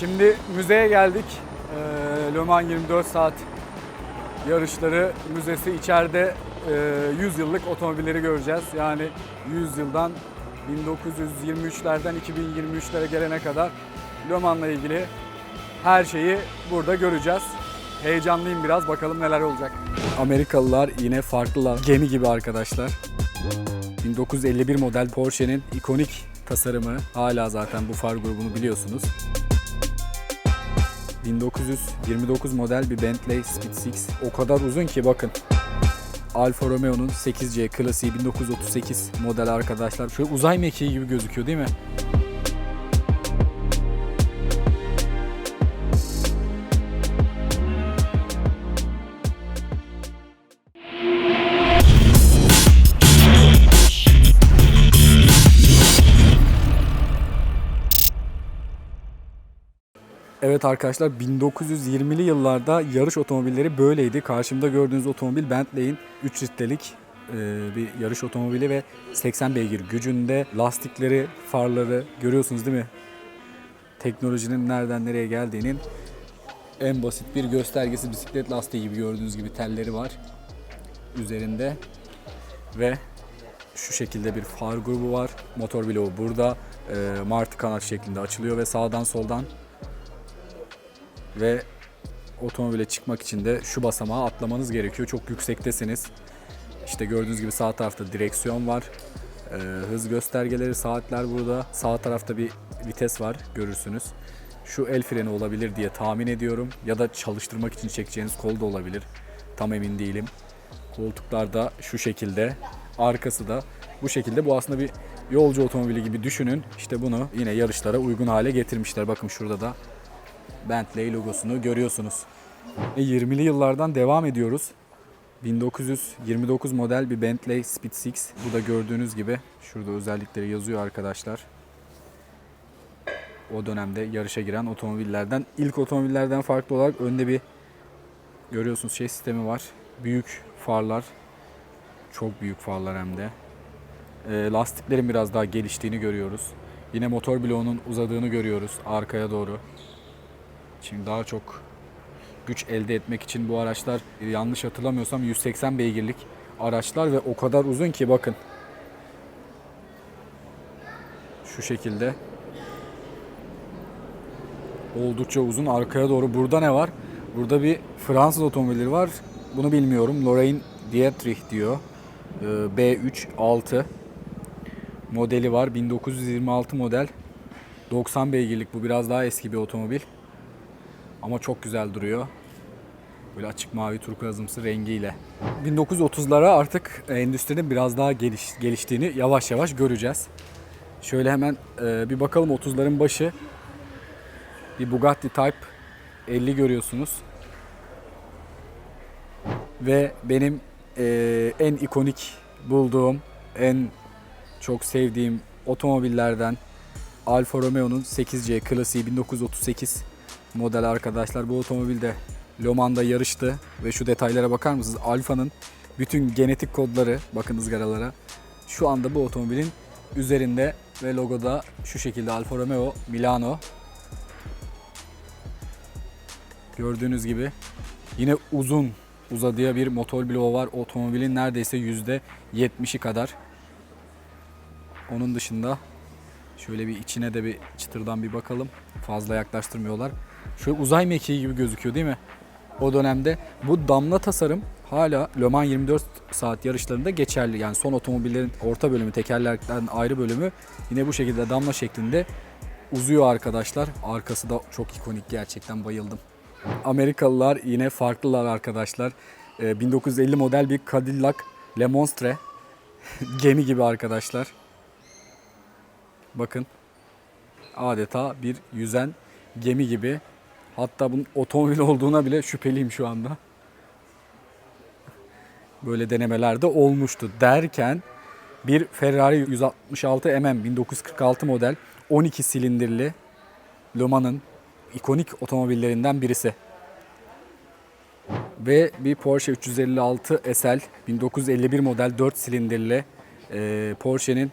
Şimdi müzeye geldik. Ee, Le Mans 24 saat yarışları müzesi içeride e, 100 yıllık otomobilleri göreceğiz. Yani 100 yıldan 1923'lerden 2023'lere gelene kadar Le Mans'la ilgili her şeyi burada göreceğiz. Heyecanlıyım biraz bakalım neler olacak. Amerikalılar yine farklılar. Gemi gibi arkadaşlar. 1951 model Porsche'nin ikonik tasarımı hala zaten bu far grubunu biliyorsunuz. 1929 model bir Bentley Speed 6. O kadar uzun ki bakın. Alfa Romeo'nun 8C klasiği 1938 model arkadaşlar. Şöyle uzay mekiği gibi gözüküyor değil mi? Evet arkadaşlar 1920'li yıllarda yarış otomobilleri böyleydi. Karşımda gördüğünüz otomobil Bentley'in 3 litrelik e, bir yarış otomobili ve 80 beygir gücünde lastikleri, farları görüyorsunuz değil mi? Teknolojinin nereden nereye geldiğinin en basit bir göstergesi bisiklet lastiği gibi gördüğünüz gibi telleri var üzerinde ve şu şekilde bir far grubu var. Motor bloğu burada. E, martı kanat şeklinde açılıyor ve sağdan soldan ve otomobile çıkmak için de şu basamağı atlamanız gerekiyor. Çok yüksektesiniz. İşte gördüğünüz gibi sağ tarafta direksiyon var. Ee, hız göstergeleri, saatler burada. Sağ tarafta bir vites var görürsünüz. Şu el freni olabilir diye tahmin ediyorum. Ya da çalıştırmak için çekeceğiniz kol da olabilir. Tam emin değilim. Koltuklar da şu şekilde. Arkası da bu şekilde. Bu aslında bir yolcu otomobili gibi düşünün. İşte bunu yine yarışlara uygun hale getirmişler. Bakın şurada da Bentley logosunu görüyorsunuz. E, 20'li yıllardan devam ediyoruz. 1929 model bir Bentley Speed 6. Bu da gördüğünüz gibi şurada özellikleri yazıyor arkadaşlar. O dönemde yarışa giren otomobillerden, ilk otomobillerden farklı olarak önde bir görüyorsunuz şey sistemi var. Büyük farlar. Çok büyük farlar hem de. E, lastiklerin biraz daha geliştiğini görüyoruz. Yine motor bloğunun uzadığını görüyoruz arkaya doğru. Şimdi daha çok güç elde etmek için bu araçlar e, yanlış hatırlamıyorsam 180 beygirlik araçlar ve o kadar uzun ki bakın. Şu şekilde. Oldukça uzun arkaya doğru. Burada ne var? Burada bir Fransız otomobilleri var. Bunu bilmiyorum. Lorraine Dietrich diyor. Ee, B3 6 modeli var. 1926 model. 90 beygirlik bu biraz daha eski bir otomobil. Ama çok güzel duruyor. Böyle açık mavi turkuazımsı rengiyle. 1930'lara artık endüstrinin biraz daha geliş, geliştiğini yavaş yavaş göreceğiz. Şöyle hemen e, bir bakalım 30'ların başı. Bir Bugatti Type 50 görüyorsunuz. Ve benim e, en ikonik bulduğum, en çok sevdiğim otomobillerden Alfa Romeo'nun 8C klasiği 1938 model arkadaşlar. Bu otomobilde Le Mans'da yarıştı ve şu detaylara bakar mısınız? Alfa'nın bütün genetik kodları, bakın ızgaralara, şu anda bu otomobilin üzerinde ve logoda şu şekilde Alfa Romeo Milano. Gördüğünüz gibi yine uzun uzadıya bir motor bloğu var. Otomobilin neredeyse %70'i kadar. Onun dışında şöyle bir içine de bir çıtırdan bir bakalım. Fazla yaklaştırmıyorlar. Şöyle uzay mekiği gibi gözüküyor değil mi? O dönemde bu damla tasarım hala Le Mans 24 saat yarışlarında geçerli. Yani son otomobillerin orta bölümü, tekerlekten ayrı bölümü yine bu şekilde damla şeklinde uzuyor arkadaşlar. Arkası da çok ikonik gerçekten bayıldım. Amerikalılar yine farklılar arkadaşlar. Ee, 1950 model bir Cadillac Le Monstre. Gemi gibi arkadaşlar. Bakın. Adeta bir yüzen gemi gibi. Hatta bunun otomobil olduğuna bile şüpheliyim şu anda. Böyle denemelerde olmuştu derken bir Ferrari 166 MM 1946 model 12 silindirli Le Mans'ın ikonik otomobillerinden birisi. Ve bir Porsche 356 SL 1951 model 4 silindirli e, Porsche'nin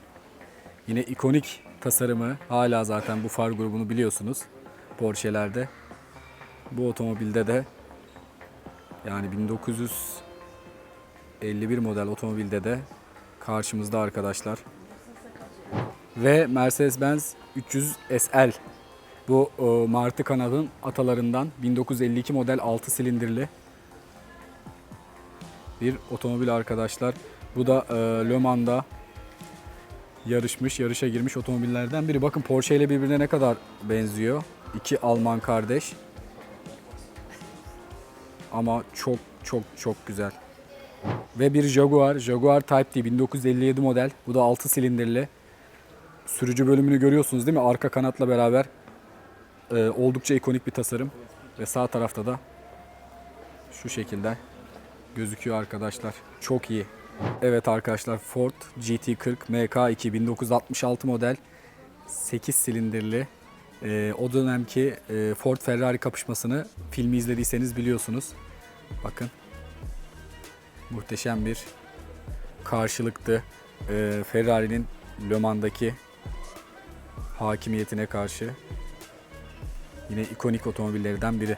yine ikonik tasarımı hala zaten bu far grubunu biliyorsunuz. Porsche'lerde. Bu otomobilde de yani 1951 model otomobilde de karşımızda arkadaşlar. Ve Mercedes-Benz 300 SL. Bu e, Martı kanalın atalarından 1952 model 6 silindirli bir otomobil arkadaşlar. Bu da e, Le Mans'da yarışmış, yarışa girmiş otomobillerden biri. Bakın Porsche ile birbirine ne kadar benziyor. İki Alman kardeş. Ama çok çok çok güzel. Ve bir Jaguar, Jaguar Type D 1957 model. Bu da 6 silindirli. Sürücü bölümünü görüyorsunuz değil mi? Arka kanatla beraber e, oldukça ikonik bir tasarım. Ve sağ tarafta da şu şekilde gözüküyor arkadaşlar. Çok iyi. Evet arkadaşlar Ford GT40 MK2 1966 model 8 silindirli. Ee, o dönemki e, Ford Ferrari kapışmasını filmi izlediyseniz biliyorsunuz. Bakın. Muhteşem bir karşılıktı. Ee, Ferrari'nin Le Mans'daki hakimiyetine karşı. Yine ikonik otomobillerden biri.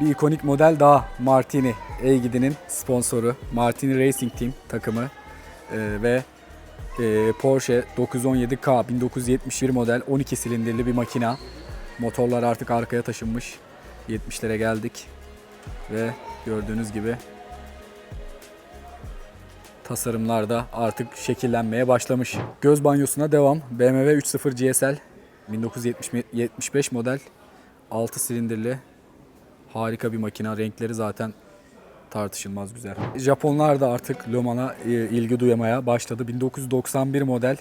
Bir ikonik model daha Martini. Eygidi'nin sponsoru. Martini Racing Team takımı. Ee, ve e, Porsche 917K 1971 model 12 silindirli bir makina. Motorlar artık arkaya taşınmış. 70'lere geldik. Ve gördüğünüz gibi tasarımlar da artık şekillenmeye başlamış. Göz banyosuna devam. BMW 3.0 GSL 1975 model 6 silindirli harika bir makina. Renkleri zaten tartışılmaz güzel. Japonlar da artık Le Mans'a e, ilgi duymaya başladı. 1991 model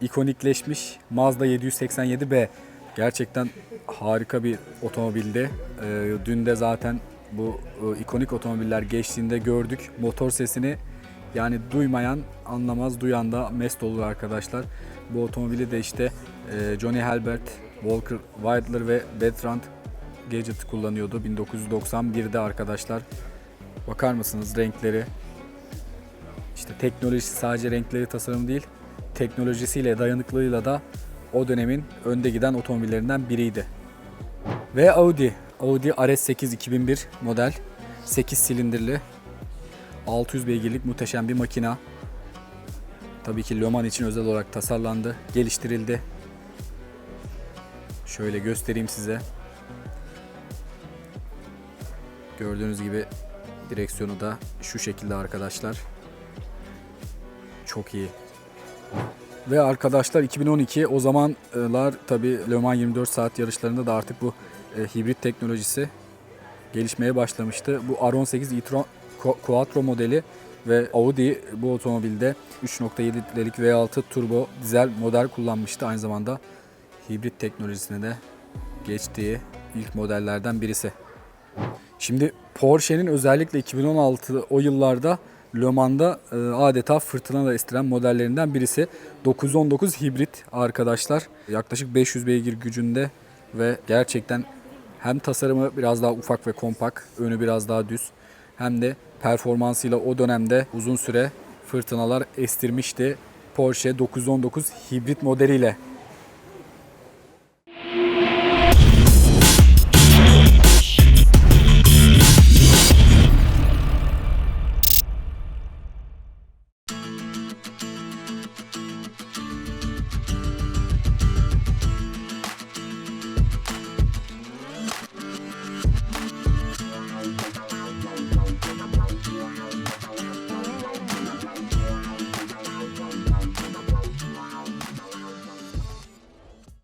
ikonikleşmiş Mazda 787B. Gerçekten harika bir otomobildi. E, Dün de zaten bu e, ikonik otomobiller geçtiğinde gördük. Motor sesini yani duymayan anlamaz, duyan da mest olur arkadaşlar. Bu otomobili de işte Johnny Halbert, Walker Wilder ve Bertrand Gadget kullanıyordu 1991'de arkadaşlar. Bakar mısınız renkleri? İşte teknolojisi sadece renkleri tasarım değil, teknolojisiyle, dayanıklılığıyla da o dönemin önde giden otomobillerinden biriydi. Ve Audi. Audi RS8 2001 model. 8 silindirli. 600 beygirlik muhteşem bir makina. Tabii ki Le Mans için özel olarak tasarlandı, geliştirildi. Şöyle göstereyim size. Gördüğünüz gibi direksiyonu da şu şekilde arkadaşlar. Çok iyi. Ve arkadaşlar 2012 o zamanlar tabi Le Mans 24 saat yarışlarında da artık bu e, hibrit teknolojisi gelişmeye başlamıştı. Bu R18 e-tron Qu- Quattro modeli ve Audi bu otomobilde 3.7 litrelik V6 turbo dizel model kullanmıştı. Aynı zamanda hibrit teknolojisine de geçtiği ilk modellerden birisi. Şimdi Porsche'nin özellikle 2016 o yıllarda Le Mans'da e, adeta fırtına da estiren modellerinden birisi. 919 hibrit arkadaşlar. Yaklaşık 500 beygir gücünde ve gerçekten hem tasarımı biraz daha ufak ve kompak, önü biraz daha düz hem de performansıyla o dönemde uzun süre fırtınalar estirmişti. Porsche 919 hibrit modeliyle